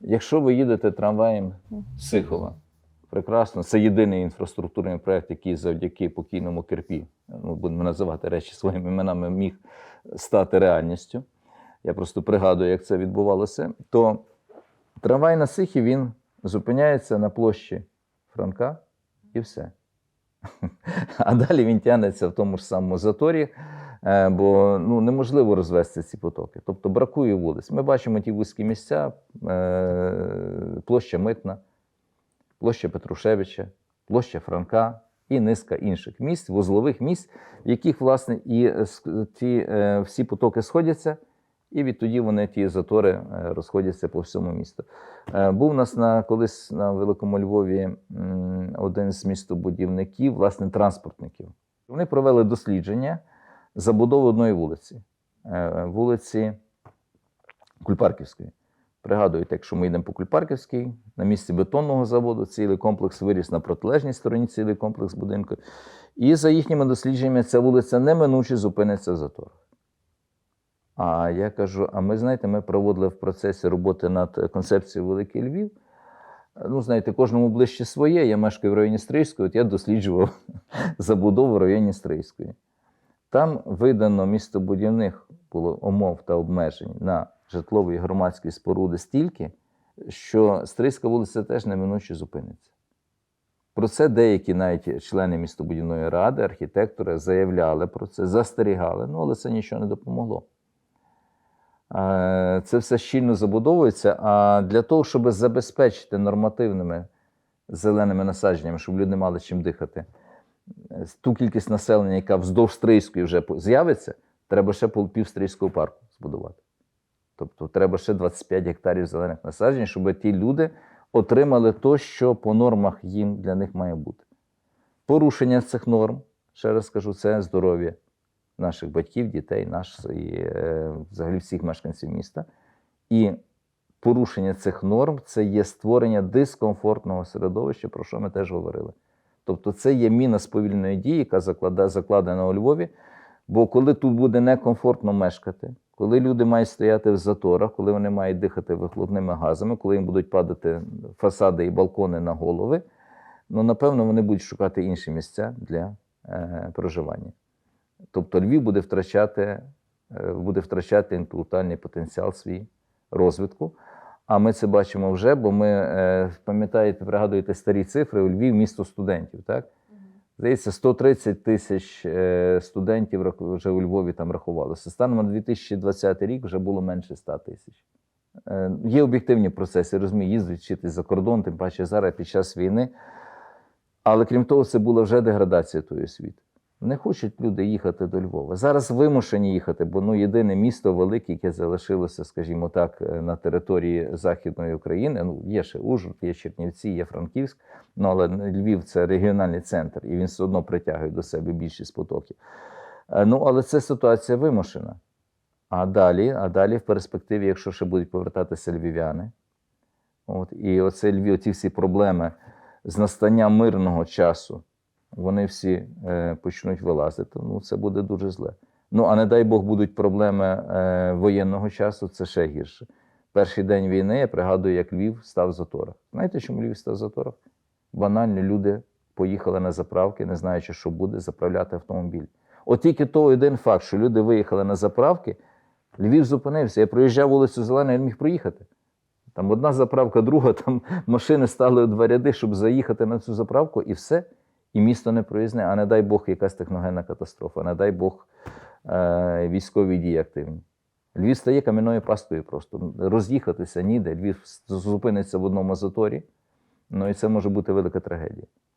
Якщо ви їдете трамваєм Сихова, прекрасно, це єдиний інфраструктурний проєкт, який завдяки покійному Керпі, ну, будемо називати речі своїми іменами, міг стати реальністю. Я просто пригадую, як це відбувалося. То трамвай на Сихі він зупиняється на площі Франка і все. А далі він тягнеться в тому ж самому заторі, бо ну, неможливо розвести ці потоки. Тобто бракує вулиць. Ми бачимо ті вузькі місця, е, площа Митна, площа Петрушевича, площа Франка і низка інших місць, вузлових місць, в яких, власне, і е, ті е, всі потоки сходяться, і відтоді вони ті затори е, розходяться по всьому місту. Е, Був у нас на колись на Великому Львові один з містобудівників, власне, транспортників. Вони провели дослідження забудови одної вулиці, е, вулиці Кульпарківської. Пригадуєте, якщо ми йдемо по Кульпарківській, на місці бетонного заводу цілий комплекс виріс на протилежній стороні цілий комплекс будинку. І за їхніми дослідженнями ця вулиця неминуче зупиниться в заторах. А я кажу: а ми знаєте, ми проводили в процесі роботи над концепцією Великий Львів. Ну, знаєте, кожному ближче своє. Я мешкаю в районі Стрийської, от я досліджував забудову в районі Стрийської. Там видано містобудівних було умов та обмежень на житлові і громадські споруди стільки, що Стрийська вулиця теж неминуче зупиниться. Про це деякі навіть члени містобудівної ради, архітектори заявляли про це, застерігали, ну але це нічого не допомогло. Е, Це все щільно забудовується. А для того, щоб забезпечити нормативними зеленими насадженнями, щоб люди мали чим дихати, ту кількість населення, яка вздовж Стрийської вже з'явиться, треба ще пів Стрийського парку збудувати. Тобто треба ще 25 гектарів зелених насаджень, щоб ті люди отримали то, що по нормах їм для них має бути. Порушення цих норм, ще раз скажу, це здоров'я наших батьків, дітей, наш і е, взагалі всіх мешканців міста. І порушення цих норм це є створення дискомфортного середовища, про що ми теж говорили. Тобто, це є міна сповільної дії, яка закладена у Львові. Бо коли тут буде некомфортно мешкати, коли люди мають стояти в заторах, коли вони мають дихати вихлопними газами, коли їм будуть падати фасади і балкони на голови, ну напевно вони будуть шукати інші місця для е, проживання. Тобто Львів буде втрачати, е, буде втрачати інтелектуальний потенціал свій розвитку. А ми це бачимо вже, бо ми е, пам'ятаєте, пригадуєте старі цифри, у Львів місто студентів, так? Здається, 130 тисяч е, студентів вже у Львові там рахувалося. Станом на 2020 рік вже було менше 100 тисяч. Е, Є об'єктивні процеси, розумію, їздять вчитись за кордон, тим паче зараз під час війни. Але крім того, це була вже деградація тої освіти. Не хочуть люди їхати до Львова. Зараз вимушені їхати, бо ну, єдине місто велике, яке залишилося, скажімо так, е, на території Західної України. Ну, є ще Ужгород, є Чернівці, є Франківськ. Ну, але Львів це регіональний центр, і він все одно притягує до себе більшість потоків. Е, Ну, але це ситуація вимушена. А далі, а далі, в перспективі, якщо ще будуть повертатися львів'яни, от, і оце Львів, ці всі проблеми з настання мирного часу, вони всі е, почнуть вилазити. Ну, це буде дуже зле. Ну, а не дай Бог будуть проблеми е, воєнного часу, це ще гірше. Перший день війни я пригадую, як Львів став в заторах. Знаєте, чому Львів став в заторах? Банально люди поїхали на заправки, не знаючи, що буде, заправляти автомобіль. От тільки той один факт, що люди виїхали на заправки, Львів зупинився. Я проїжджав вулицю Зелену, я не міг проїхати. Там одна заправка, друга, там машини стали у два ряди, щоб заїхати на цю заправку, і все. І місто не проїзне. А не дай Бог, якась техногенна катастрофа, не дай Бог е, військові дії активні. Львів стає кам'яною пастою просто. Роз'їхатися ніде. Львів зупиниться в одному заторі. Ну і це може бути велика трагедія.